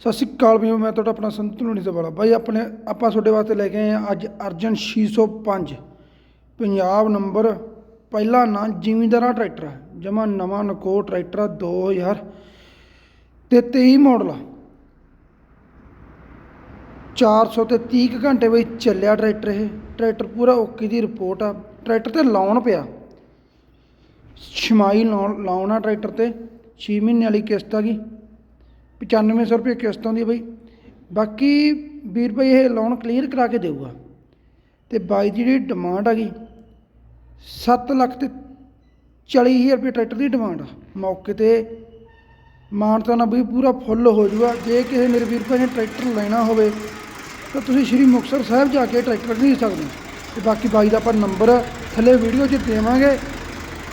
ਸਤਿ ਸ਼੍ਰੀ ਅਕਾਲ ਵੀ ਮੈਂ ਤੁਹਾਡਾ ਆਪਣਾ ਸੰਤੁਲਨੀ ਤੋਂ ਵਾਲਾ। ਬਾਈ, ਆਪਣੇ ਆਪਾਂ ਤੁਹਾਡੇ ਵਾਸਤੇ ਲੈ ਕੇ ਆਏ ਹਾਂ ਅੱਜ ਅਰਜਨ 605 ਪੰਜਾਬ ਨੰਬਰ ਪਹਿਲਾ ਨਾਂ ਜ਼ਿਮੀਂਦਾਰਾ ਟਰੈਕਟਰ ਹੈ। ਜਮਾ ਨਵਾਂ ਨਕੋ ਟਰੈਕਟਰ ਆ 2000 ਤੇ 23 ਮਾਡਲ ਆ। 400 ਤੇ 30 ਕੁ ਘੰਟੇ ਵਿੱਚ ਚੱਲਿਆ ਟਰੈਕਟਰ ਇਹ। ਟਰੈਕਟਰ ਪੂਰਾ ਓਕੇ ਦੀ ਰਿਪੋਰਟ ਆ। ਟਰੈਕਟਰ ਤੇ ਲਾਉਣ ਪਿਆ। ਛਮਾਈ ਲਾਉਣ ਲਾਉਣਾ ਟਰੈਕਟਰ ਤੇ। 6 ਮਹੀਨੇ ਵਾਲੀ ਕਿਸ਼ਤ ਆ ਗਈ। 9500 ਰੁਪਏ ਕਿਸ਼ਤ ਆਉਂਦੀ ਹੈ ਬਈ। ਬਾਕੀ ਵੀਰ ਭਾਈ ਇਹ ਲੋਨ ਕਲੀਅਰ ਕਰਾ ਕੇ ਦੇਊਗਾ। ਤੇ ਬਾਈ ਦੀ ਜਿਹੜੀ ਡਿਮਾਂਡ ਆ ਗਈ 7 ਲੱਖ ਤੇ 40000 ਰੁਪਏ ਟਰੈਕਟਰ ਦੀ ਡਿਮਾਂਡ ਆ। ਮੌਕੇ ਤੇ ਮਾਨਤਾ ਨਾਲ ਬਈ ਪੂਰਾ ਫੁੱਲ ਹੋ ਜੂਗਾ। ਜੇ ਕਿਸੇ ਮੇਰੇ ਵੀਰ ਭਾਈ ਨੇ ਟਰੈਕਟਰ ਲੈਣਾ ਹੋਵੇ, ਤਾਂ ਤੁਸੀਂ ਸ਼੍ਰੀ ਮੁਕਤਸਰ ਸਾਹਿਬ ਜਾ ਕੇ ਟਰੈਕਟਰ ਖਰੀਦ ਸਕਦੇ ਹੋ। ਤੇ ਬਾਕੀ ਬਾਈ ਦਾ ਆਪਾਂ ਨੰਬਰ ਥੱਲੇ ਵੀਡੀਓ 'ਚ ਦੇਵਾਂਗੇ।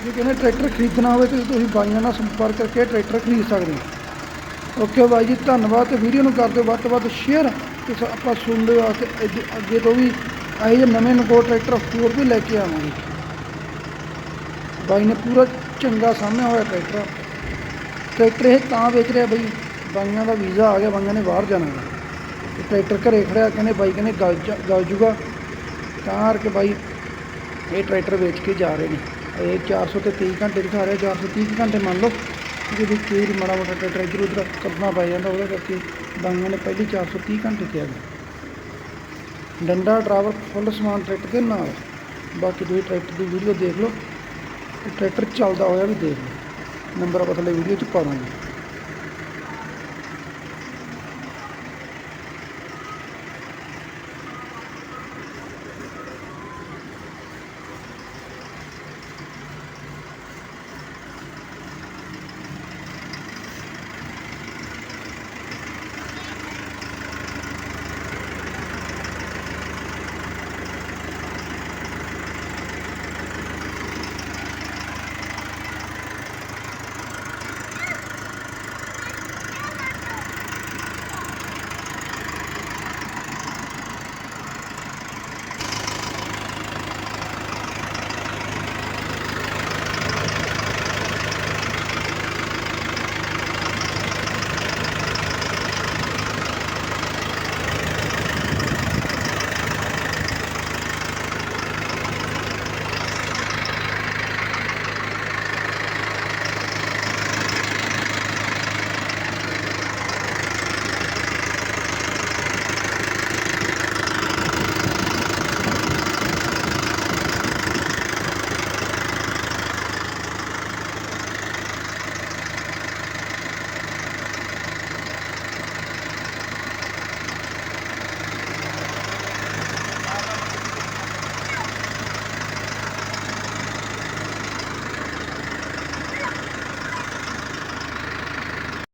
ਜੇ ਕਿਸੇ ਨੇ ਟਰੈਕਟਰ ਖਰੀਦਣਾ ਹੋਵੇ, ਤਾਂ ਤੁਸੀਂ ਬਾਈਆਂ ਨਾਲ ਸੰਪਰਕ ਕਰਕੇ ਟਰੈਕਟਰ ਖਰੀਦ ਸਕਦੇ ਹੋ। ਓਕੇ ਬਾਈ ਜੀ, ਧੰਨਵਾਦ ਤੇ ਵੀਡੀਓ ਨੂੰ ਕਰ ਦਿਓ ਵੱਧ ਤੋਂ ਵੱਧ ਸ਼ੇਅਰ ਤੇ ਆਪਾਂ ਸੁਣਦੇ ਵਾਸਤੇ ਅੱਗੇ- ਅੱਗੇ ਤੋਂ ਵੀ ਆਏ ਜੇ ਨਵੇਂ ਨਕੋ ਟਰੈਕਟਰ ਹੋਰ ਵੀ ਲੈ ਕੇ ਆਵਾਂਗੇ। ਬਾਈ ਨੇ ਪੂਰਾ ਚੰਗਾ ਸਾਹਮਣੇ ਹੋਇਆ ਟਰੈਕਟਰ। ਟਰੈਕਟਰ ਇਹ ਤਾਂ ਵੇਚ ਰਿਹਾ ਬਾਈ, ਬਾਈਆਂ ਦਾ ਵੀਜ਼ਾ ਆ ਗਿਆ, ਬਾਈਆਂ ਨੇ ਬਾਹਰ ਜਾਣਾ ਗਾ। ਤੇ ਟਰੈਕਟਰ ਘਰੇ ਖੜਿਆ, ਕਹਿੰਦੇ ਬਾਈ, ਕਹਿੰਦੇ ਗਲ ਗਲ ਜੂਗਾ। ਤਾਂ ਕਰਕੇ ਬਾਈ ਇਹ ਟਰੈਕਟਰ ਵੇਚ ਕੇ ਜਾ ਰਹੇ ਨੇ। ਇਹ 400 ਤੇ 30 ਘੰਟੇ ਦਿਖਾ ਰਿਹਾ 430 ਕੁ ਘੰਟੇ ਮੰਨ ਲਓ। ਜਦੋਂ ਵੀ ਕਈ ਵਾਰੀ ਮਾੜਾ ਮੋਟਾ ਟਰੈਕਟਰ ਇੱਧਰ ਉੱਧਰ ਕਰਨਾ ਪੈ ਜਾਂਦਾ, ਉਹਦੇ ਕਰਕੇ ਬਾਈਆਂ ਨੇ ਪਹਿਲੀ 430 ਘੰਟੇ ਕਿਹਾ ਗਿਆ ਡੰਡਾ ਡਰਾਈਵਰ ਫੁੱਲ ਸਮਾਨ ਟਰੈਕਟਰ ਦੇ ਨਾਲ। ਬਾਕੀ ਤੁਸੀਂ ਟਰੈਕਟਰ ਦੀ ਵੀਡੀਓ ਦੇਖ ਲਓ ਟਰੈਕਟਰ ਚੱਲਦਾ ਹੋਇਆ ਵੀ ਦੇਖ ਲਓ। ਨੰਬਰ ਆਪਾਂ ਵੀਡੀਓ 'ਚ ਪਾ ਦਾਂਗੇ।